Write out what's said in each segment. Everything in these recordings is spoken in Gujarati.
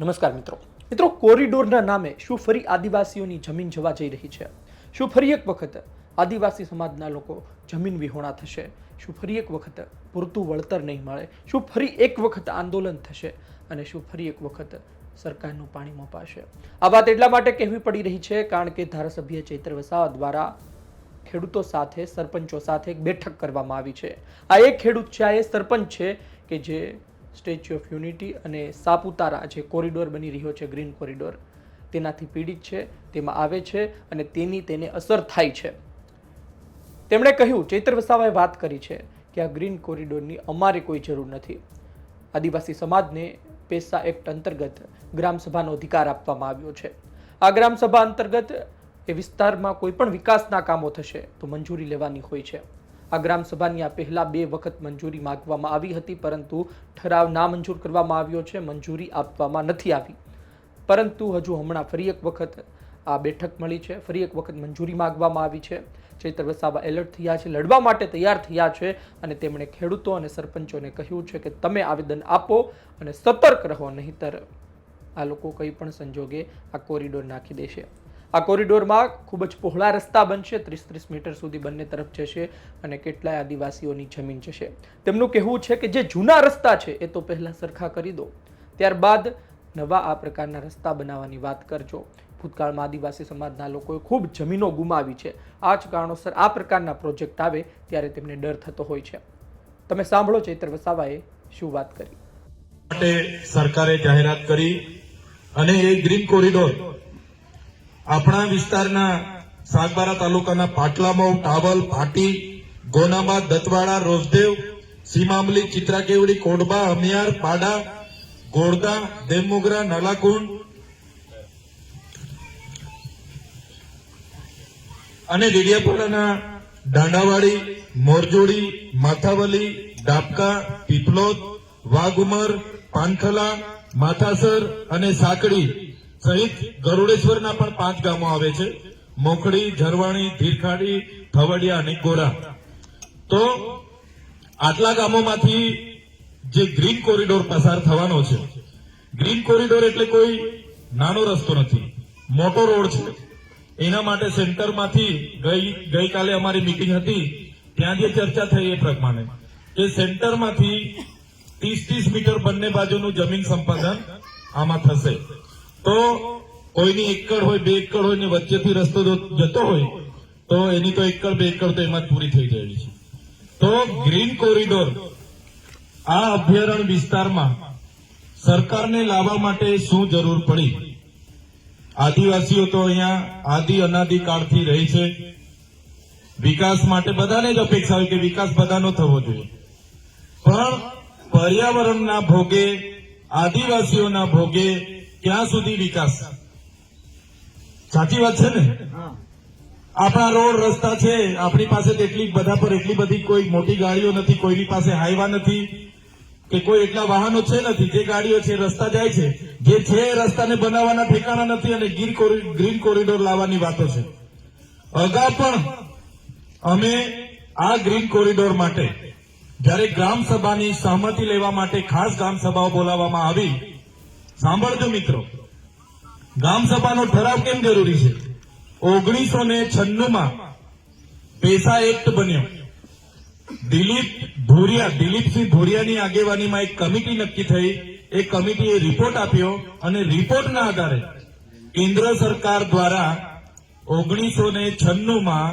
નમસ્કાર મિત્રો. મિત્રો, કોરિડોરના નામે શું ફરી આદિવાસીઓની જમીન જવા જઈ રહી છે? શું ફરી એક વખત આદિવાસી સમાજના લોકો જમીન વિહોણા થશે? શું ફરી એક વખત પૂરતું વળતર નહીં મળે? શું ફરી એક વખત આંદોલન થશે? અને શું ફરી એક વખત સરકારનું પાણી મપાશે? આ વાત એટલા માટે કહેવી પડી રહી છે કારણ કે ધારાસભ્ય ચૈત્ર વસાવા દ્વારા ખેડૂતો સાથે, સરપંચો સાથે એક બેઠક કરવામાં આવી છે. આ એક ખેડૂત છે, આ એ સરપંચ છે કે જે સ્ટેચ્યુ ઓફ યુનિટી અને સાપુતારા જે કોરિડોર બની રહ્યો છે, ગ્રીન કોરિડોર, તેનાથી પીડિત છે, તેમાં આવે છે અને તેની તેને અસર થાય છે. તેમણે કહ્યું, ચૈત્ર વસાવાએ વાત કરી છે કે આ ગ્રીન કોરિડોરની અમારે કોઈ જરૂર નથી. આદિવાસી સમાજને પેસા એક્ટ અંતર્ગત ગ્રામસભાનો અધિકાર આપવામાં આવ્યો છે. આ ગ્રામસભા અંતર્ગત એ વિસ્તારમાં કોઈ પણ વિકાસના કામો થશે તો મંજૂરી લેવાની હોય છે. આ ગ્રામસભાની આ પહેલાં બે વખત મંજૂરી માગવામાં આવી હતી, પરંતુ ઠરાવ ના મંજૂર કરવામાં આવ્યો છે, મંજૂરી આપવામાં નથી આવી. પરંતુ હજુ હમણાં ફરી એક વખત આ બેઠક મળી છે, ફરી એક વખત મંજૂરી માગવામાં આવી છે. ચૈત્ર વસાવા એલર્ટ થયા છે, લડવા માટે તૈયાર થયા છે અને તેમણે ખેડૂતો અને સરપંચોને કહ્યું છે કે તમે આવેદન આપો અને સતર્ક રહો, નહીંતર આ લોકો કંઈ પણ સંજોગે આ કોરિડોર નાખી દેશે. આ કોરિડોરમાં ખૂબ જ પહોળા રસ્તા બનશે. ત્રીસ ત્રીસ મીટર સુધી બંને તરફ જશે અને કેટલાય આદિવાસીઓની જમીન જશે. તેમનું કહેવું છે કે જે જૂના રસ્તા છે એ તો પહેલાં સરખા કરી દો. ત્યારબાદ નવા આ પ્રકારના રસ્તા બનાવવાની વાત કરજો. ભૂતકાળમાં આદિવાસી સમાજના લોકોએ ખૂબ જમીનો ગુમાવી છે. આ જ કારણોસર આ પ્રકારના પ્રોજેક્ટ આવે ત્યારે તેમને ડર થતો હોય છે. તમે સાંભળો ચૈત્ર વસાવાએ શું વાત કરી. માટે સરકારે જાહેરાત કરી અને એ ગ્રીન કોરિડોર આપણા વિસ્તારના સાગબારા તાલુકાના પાટલામો ટાવલ પાટી ગોનામા દતવાડા રોજદેવ સીમામલી, ચિત્રાકેવડી, કોડબા અમિયાર પાડા ગોળદા દેમુગરા નાલાકુંડ અને ડેડિયાપાડાના દાંડાવાડી, મોરજોડી, માથાવલી, ડાબકા, પીપલોદ, વાઘુમર, પાનખલા, માથાસર અને સાંકડી સહિત ગરુડેશ્વરના પણ પાંચ ગામો આવે છે. મોખડી ઝરવાણી ધીરખાડી થવડિયા અને ગોરા. તો આટલા ગામોમાંથી જે ગ્રીન કોરિડોર પસાર થવાનો છે. ગ્રીન કોરિડોર એટલે કોઈ નાનો રસ્તો નથી. મોટો રોડ છે. એના માટે સેન્ટરમાંથી ગઈ, ગઈકાલે અમારી મિટિંગ હતી. ત્યાં જે ચર્ચા થઈ એ પ્રમાણે. કે સેન્ટરમાંથી ત્રીસ ત્રીસ મીટર બંને બાજુનું જમીન સંપાદન આમાં થશે. તો કોઈની એકડ હોય, બે એકડ હોય ને વચ્ચેથી રસ્તો જતો હોય, તો એની તો એકડ, બે એકડ તો એમાં જ પૂરી થઈ જાય છે. તો ગ્રીન કોરિડોર આ અભયારણ્ય વિસ્તારમાં સરકારને લાવવા માટે શું જરૂર પડી? આદિવાસીઓ તો અહીંયા આદિ અનાદિ કાળથી રહી છે. વિકાસ માટે બધાને જ અપેક્ષા હોય કે વિકાસ બધાનો થવો જોઈએ. પણ પર્યાવરણના ભોગે, આદિવાસીઓના ભોગે ક્યાં સુધી વિકાસ. સાચી વાત છે ને? આપણા રોડ રસ્તા છે આપણી પાસે તો એટલી બધા પર એટલી બધી કોઈ મોટી ગાડીઓ નથી કોઈની પાસે હાઈવા નથી કે કોઈ એટલા વાહનો છે નથી જે ગાડીઓ છે રસ્તા જાય છે જે છે રસ્તાને બનાવવાના ઠેકાણા નથી અને ગીર ગ્રીન કોરિડોર લાવવાની વાતો છે. અગાઉ પણ અમે આ ગ્રીન કોરિડોર માટે જ્યારે ગ્રામ સભાની સહમતિ લેવા માટે ખાસ ગ્રામ સભાઓ બોલાવવામાં આવી સાંભળજો મિત્રો. ગામ સભાનો ઠરાવ કેમ જરૂરી છે? ઓગણીસો ને છન્નુમાં પેસા એક્ટ બન્યો. દિલીપ ભુરિયા, દિલીપસિંહ ભુરિયાની આગેવાનીમાં એક કમિટી નક્કી થઈ. એ કમિટીએ રિપોર્ટ આપ્યો અને રિપોર્ટના આધારે કેન્દ્ર સરકાર દ્વારા ઓગણીસો ને છન્નુમાં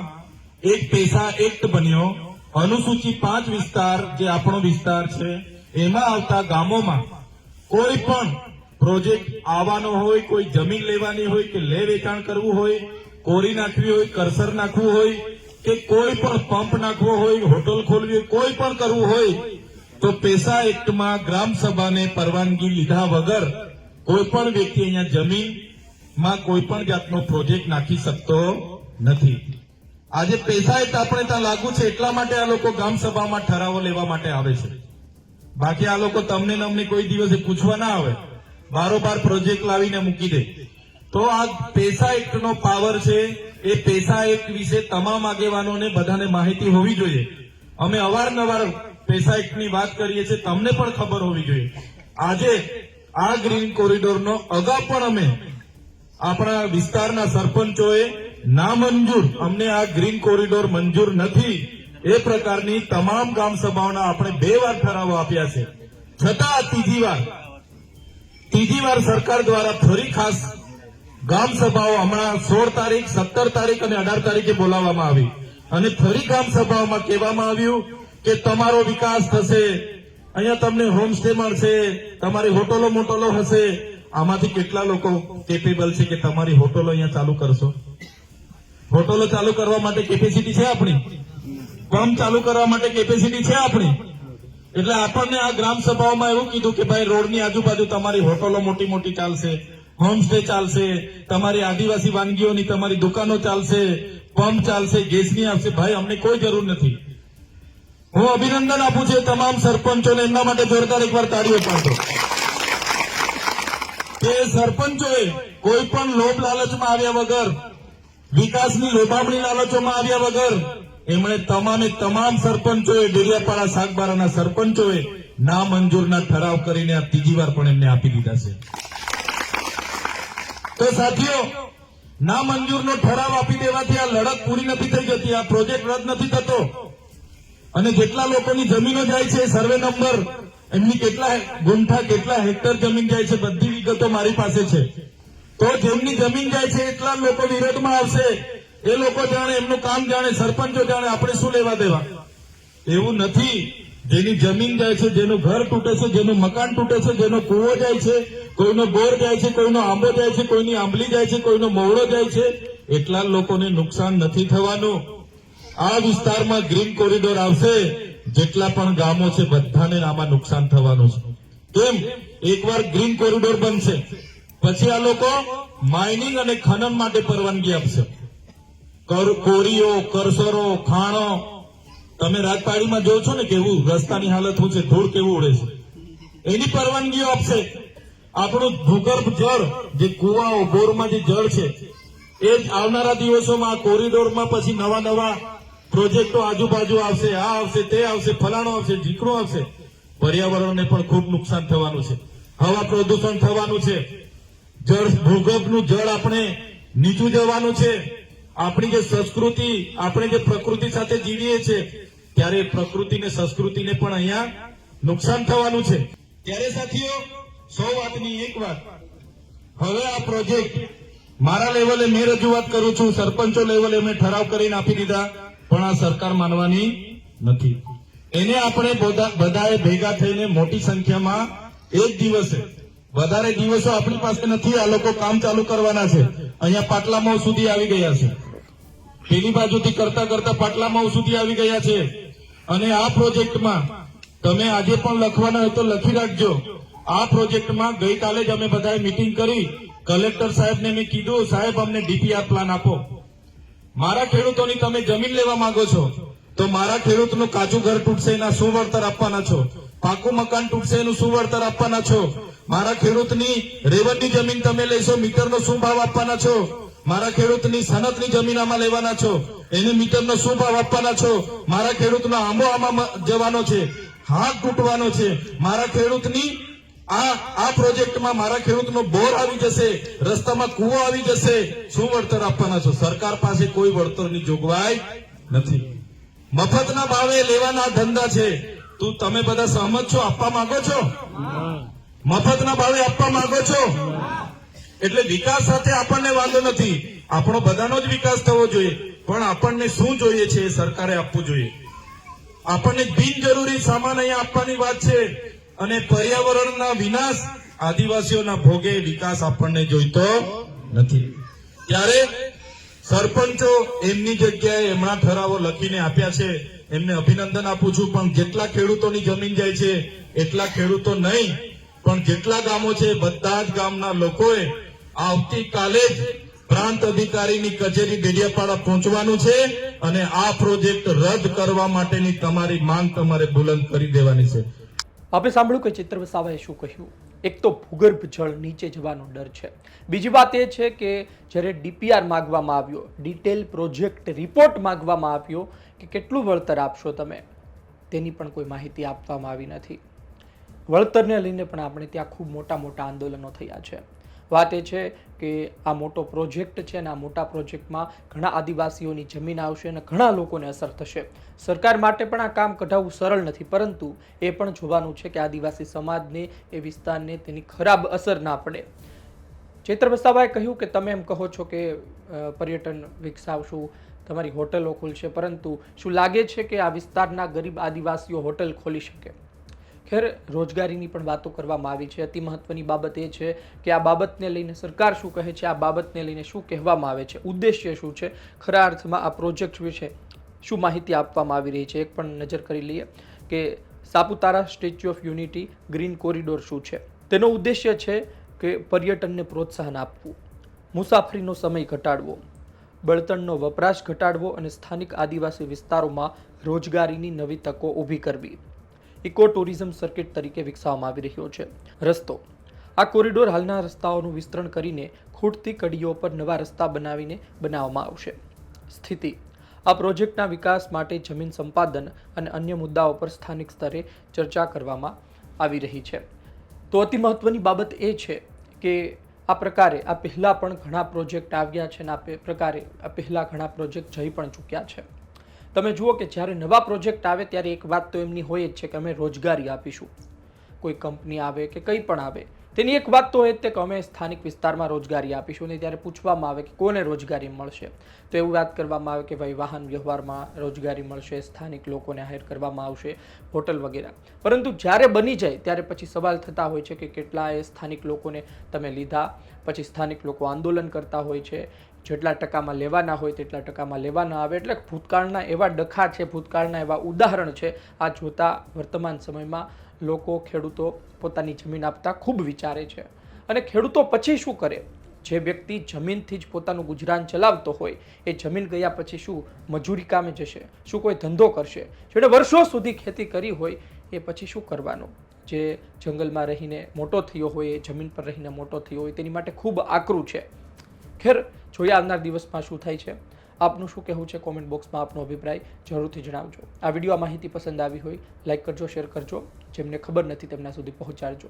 એક પેસા એક્ટ બન્યો. અનુસૂચિત પાંચ વિસ્તાર જે આપણો વિસ્તાર છે, એમાં આવતા ગામોમાં કોઈ પણ પ્રોજેક્ટ આવવાનો હોય, કોઈ જમીન લેવાની હોય કે લે વેચાણ કરવું હોય, કોરી નાખવી હોય, કરસર નાખવું હોય કે કોઈ પણ પંપ નાખવો હોય, હોટલ ખોલવી હોય, કોઈ પણ કરવું હોય, તો પેસા એક્ટમાં ગ્રામ સભાને પરવાનગી લીધા વગર કોઈ પણ વ્યક્તિ અહીંયા જમીનમાં કોઈ પણ જાતનો પ્રોજેક્ટ નાખી શકતો નથી. આજે પૈસા એક્ટ આપણે ત્યાં લાગુ છે, એટલા માટે આ લોકો ગ્રામસભામાં ઠરાવો લેવા માટે આવે છે. બાકી આ લોકો તમને નમને કોઈ દિવસે પૂછવા ના આવે. બારોબાર પ્રોજેક્ટ લાવીને મૂકી દે. તો આ પેસા એક્ટ નો પાવર છે, એ પેસા એક્ટ વિશે તમામ આગેવાનોને બધાને માહિતી હોવી જોઈએ. અમે અવારનવાર પેસા એક્ટની વાત કરીએ છીએ, તમને પણ ખબર હોવી જોઈએ. આજે આ ગ્રીન કોરિડોરનો અગાઉ પણ અમે આપણા વિસ્તારના સરપંચોએ નામંજૂર અમને આ ગ્રીન કોરિડોર મંજૂર નથી. એ પ્રકારની તમામ ગામ સભાઓના આપણે બે વાર ઠરાવો આપ્યા છે. છતાં ત્રીજી વાર ત્રીજી વાર સરકાર દ્વારા ફરી ખાસ ગામ સભાઓ હમણાં સોળ તારીખ, સત્તર તારીખ અને અઢાર તારીખે બોલાવવામાં આવી. અને ફરી ગામ સભાઓમાં કહેવામાં આવ્યું કે તમારો વિકાસ થશે. અહીંયા તમને હોમસ્ટે મળશે, તમારી હોટલો મોટલો હશે. આમાંથી કેટલા લોકો કેપેબલ છે કે તમારી હોટલો અહીંયા ચાલુ કરશો? હોટલો ચાલુ કરવા માટે કેપેસિટી છે આપણી? પંપ ચાલુ કરવા માટે કેપેસિટી છે આપણી? એટલે આપણને આ ગ્રામ સભાઓમાં એવું કીધું કે ભાઈ, રોડની આજુબાજુ તમારી હોટલો મોટી મોટી ચાલશે હોમસ્ટે ચાલશે, તમારી આદિવાસી વાનગીઓની તમારી દુકાનો ચાલશે, પંપ ચાલશે, ગેસની આવશે. ભાઈ, અમને કોઈ જરૂર નથી. હું અભિનંદન આપું છું તમામ સરપંચોને. એમના માટે જોરદાર એકવાર તાળીઓ પાડતો કે સરપંચોએ કોઈ પણ લોભ લાલચમાં આવ્યા વગર, વિકાસની લોભામણી લાલચોમાં આવ્યા વગર એમણે તમામે તમામ સરપંચોએ ડેરિયાપાડા શાકબારાના સરપંચોએ ના મંજૂરના ઠરાવ કરીને આ ત્રીજી વાર પણ એમને આપી દીધા છે. તો સાથીઓ ના મંજૂરનો ઠરાવ આપી દેવાથી આ લડત પૂરી નથી થઈ જતી, આ પ્રોજેક્ટ રદ નથી થતો. અને જેટલા લોકોની જમીનો જાય છે, સર્વે નંબર, એમની કેટલા ગુંઠા, કેટલા હેક્ટર જમીન જાય છે, બધી વિગતો મારી પાસે છે. તો જેમની જમીન જાય છે, એટલા લોકો વિરોધમાં આવશે. એ લોકો જાણે, એમનું કામ જાણે, સરપંચો જાણે, આપણે શું લેવા દેવા? એવું નથી. જેની જમીન જાય છે, જેનું ઘર તૂટે છે, જેનું મકાન તૂટે છે, જેનો કૂવો જાય છે, કોઈનો બોર જાય છે, કોઈનો આંબો જાય છે, કોઈની આંબલી જાય છે, કોઈનો મોવડો જાય છે, એટલા લોકોને નુકસાન નથી થવાનું. આ વિસ્તારમાં ગ્રીન કોરિડોર આવશે, જેટલા પણ ગામો છે, બધાને આમાં નુકસાન થવાનું છે. કેમ? એકવાર ગ્રીન કોરિડોર બનશે. પછી આ લોકો માઇનિંગ અને ખનન માટે પરવાનગી આપશે. કોરીઓ, કરસરો, ખાણો, તમે રાજપાડીમાં જોવો છો ને કેવું રસ્તાની હાલત શું છે, ધૂળ કેવું ઉડે છે. એની પરવાનગીઓ આપશે. આપણું ભૂગર્ભ જળ, જે કુવાઓ, બોરમાં જે જળ છે, એ જ આવનારા દિવસોમાં આ કોરિડોરમાં પછી નવા નવા પ્રોજેક્ટો આજુબાજુ આવશે, આ આવશે, તે આવશે, ફલાણો આવશે ઢીકણો આવશે. પર્યાવરણને પણ ખૂબ નુકસાન થવાનું છે. હવા પ્રદૂષણ થવાનું છે. જળ, ભૂગર્ભનું જળ આપણે નીચું જવાનું છે. આપણી જે સંસ્કૃતિ, આપણે જે પ્રકૃતિ સાથે જીવીએ છીએ, ત્યારે પ્રકૃતિ ને સંસ્કૃતિને પણ અહીંયા નુકસાન થવાનું છે. ત્યારે સાથીઓ, સૌ વાતની એક વાત. હવે આ પ્રોજેક્ટ મારા લેવલે મેં રજૂઆત કરું છું, સરપંચો લેવલે મેં ઠરાવ કરીને આપી દીધા, પણ આ સરકાર માનવાની નથી. એને આપણે બધા- બધાએ ભેગા થઈને મોટી સંખ્યામાં એક દિવસે, વધારે દિવસો આપણી પાસે નથી, આ લોકો કામ ચાલુ કરવાના છે. અહીંયા પાટલામાં સુધી આવી ગયા છે. પેલી બાજુથી કરતા કરતા પાટલામાં સુધી આવી ગયા છે. અને આ પ્રોજેક્ટમાં તમે આજે પણ લખવાના હોય તો લખી રાખજો. આ પ્રોજેક્ટમાં ગઈકાલે જ અમે બધાએ મીટિંગ કરી. કલેક્ટર સાહેબને મેં કીધું, સાહેબ, અમને ડીપીઆર પ્લાન આપો. મારા ખેડૂતોની તમે જમીન લેવા માંગો છો, તો મારા ખેડૂતનું કાચું ઘર તૂટશે, એના શું વળતર આપવાના છો. પાકું મકાન તૂટશે, એનું શું વળતર આપવાના છો. મારા ખેડૂતની રેવન્યુ જમીન તમે લેશો, મીટરનો શું ભાવ આપવાના છો? મારા ખેડૂતની સનતની જમીન આમાં લેવાના છો. એને મીટરનો શું ભાવ આપવાના છો? મારા ખેડૂતનો આંબો આમાં જવાનો છે. હાથ તૂટવાનો છે. મારા ખેડૂતની આ આ પ્રોજેક્ટમાં મારા ખેડૂતનો બોર આવી જશે. રસ્તામાં કૂવો આવી જશે. શું વળતર આપવાના છો? સરકાર પાસે કોઈ વળતરની જોગવાઈ નથી. મફતના ભાવે લેવાના ધંધા છે. તું તમે બધા સહમત છો? આપવા માંગો છો? મફતના ભાવે આપવા માંગો છો? એટલે વિકાસ સાથે આપણને વાંધો નથી. આપણો બધાનો જ વિકાસ થવો જોઈએ. પણ આપણને શું જોઈએ છે એ સરકારે આપવું જોઈએ. આપણને બિનજરૂરી સામાન અહીંયા આપવાની વાત છે. અને પર્યાવરણના વિનાશ આદિવાસીઓના ભોગે વિકાસ આપણને જોઈતો નથી. ત્યારે સરપંચો એમની જગ્યાએ એમના ઠરાવો લખીને આપ્યા છે. એમને અભિનંદન આપું છું. પણ જેટલા ખેડૂતોની જમીન જાય છે, એટલા ખેડૂતો નહીં. પણ જેટલા ગામો છે, બધા જ ગામના લોકોએ આવતીકાલે જ પ્રાંત અધિકારીની કચેરી ડેડિયાપાડા પહોંચવાનું છે અને આ પ્રોજેક્ટ રદ કરવા માટેની તમારી માંગ તમારે બુલંદ કરી દેવાની છે. આપણે સાંભળ્યું કે ચિત્ર વસાવાએ શું કહ્યું? એક તો ભૂગર્ભ જળ નીચે જવાનો ડર છે. બીજી વાત એ છે કે જ્યારે ડીપીઆર માગવામાં આવ્યો, ડિટેલ પ્રોજેક્ટ રિપોર્ટ માગવામાં આવ્યો કે કેટલું વળતર આપશો તમે? તેની પણ કોઈ માહિતી આપવામાં આવી નથી. વળતરને લઈને પણ આપણે ત્યાં ખૂબ મોટા મોટા આંદોલનો થયા છે. વાત એ છે કે આ મોટો પ્રોજેક્ટ છે અને આ મોટા પ્રોજેક્ટમાં ઘણા આદિવાસીઓની જમીન આવશે અને ઘણા લોકોને અસર થશે. સરકાર માટે પણ આ કામ કઢાવવું સરળ નથી, પરંતુ એ પણ જોવાનું છે કે આદિવાસી સમાજને એ વિસ્તારને તેની ખરાબ અસર ના પડે. ચૈત્ર વસાવાએ કહ્યું કે તમે એમ કહો છો કે પર્યટન વિકસાવશું, તમારી હોટલો ખુલશે, પરંતુ શું લાગે છે કે આ વિસ્તારના ગરીબ આદિવાસીઓ હોટલ ખોલી શકે? ખેર રોજગારીની પણ વાતો કરવામાં આવી છે. અતિ મહત્વની બાબત એ છે કે આ બાબતને લઈને સરકાર શું કહે છે, આ બાબતને લઈને શું કહેવામાં આવે છે, ઉદ્દેશ્ય શું છે? ખરા અર્થમાં આ પ્રોજેક્ટ વિશે શું માહિતી આપવામાં આવી રહી છે? એક પણ નજર કરી લઈએ કે Saputara Statue of Unity green corridor શું છે? તેનો ઉદ્દેશ્ય છે કે પર્યટનને પ્રોત્સાહન આપવું, મુસાફરીનો સમય ઘટાડવો, બળતણનો વપરાશ ઘટાડવો અને સ્થાનિક આદિવાસી વિસ્તારોમાં રોજગારીની નવી તકો ઊભી કરવી. ઇકો ટુરિઝમ સર્કિટ તરીકે વિકસાવવામાં આવી રહ્યો છે. રસ્તો. આ કોરિડોર હાલના રસ્તાઓનું વિસ્તરણ કરીને ખૂટતી કડીઓ પર નવા રસ્તા બનાવીને બનાવવામાં આવશે. સ્થિતિ. આ પ્રોજેક્ટના વિકાસ માટે જમીન સંપાદન અને અન્ય મુદ્દાઓ પર સ્થાનિક સ્તરે ચર્ચા કરવામાં આવી રહી છે. તો અતિ મહત્વની બાબત એ છે કે આ પ્રકારે આ પહેલાં પણ ઘણા પ્રોજેક્ટ આવ્યા છે અને આ પ્રકારે આ પહેલાં ઘણા પ્રોજેક્ટ જઈ પણ ચૂક્યા છે. તમે જુઓ કે જ્યારે નવા પ્રોજેક્ટ આવે ત્યારે એક વાત તો એમની હોય જ છે કે અમે રોજગારી આપીશું. કોઈ કંપની આવે કે કંઈ પણ આવે, તેની એક વાત તો એ જ તે કે અમે સ્થાનિક વિસ્તારમાં રોજગારી આપીશું અને ત્યારે પૂછવામાં આવે કે કોને રોજગારી મળશે. તો એવું વાત કરવામાં આવે કે ભાઈ વાહન વ્યવહારમાં રોજગારી મળશે, સ્થાનિક લોકોને હાયર કરવામાં આવશે, હોટલ વગેરે. પરંતુ જ્યારે બની જાય ત્યારે પછી સવાલ થતા હોય છે કે કેટલાએ સ્થાનિક લોકોને તમે લીધા? પછી સ્થાનિક લોકો આંદોલન કરતા હોય છે. જેટલા ટકામાં લેવાના હોય તેટલા ટકામાં લેવાના આવે. એટલે ભૂતકાળના એવા ડખા છે, ભૂતકાળના એવા ઉદાહરણ છે, આ જોતા વર્તમાન સમયમાં લોકો ખેડૂતો પોતાની જમીન આપતા ખૂબ વિચારે છે. અને ખેડૂતો પછી શું કરે? જે વ્યક્તિ જમીનથી જ પોતાનું ગુજરાન ચલાવતો હોય, એ જમીન ગયા પછી શું મજૂરી કામે જશે? શું કોઈ ધંધો કરશે? જેણે વર્ષો સુધી ખેતી કરી હોય, એ પછી શું કરવાનું? જે જંગલમાં રહીને મોટો થયો હોય, એ જમીન પર રહીને મોટો થયો હોય, તેની માટે ખૂબ આકરું છે. ખેર જોઈએ આવનાર દિવસમાં શું થાય છે. આપનું શું કહેવું છે કોમેન્ટ બોક્સમાં આપનો અભિપ્રાય જરૂરથી જણાવજો. આ વીડિયો માહિતી પસંદ આવી હોય, લાઈક કરજો, શેર કરજો, જેમને ખબર નથી તેમના સુધી પહોંચાડજો.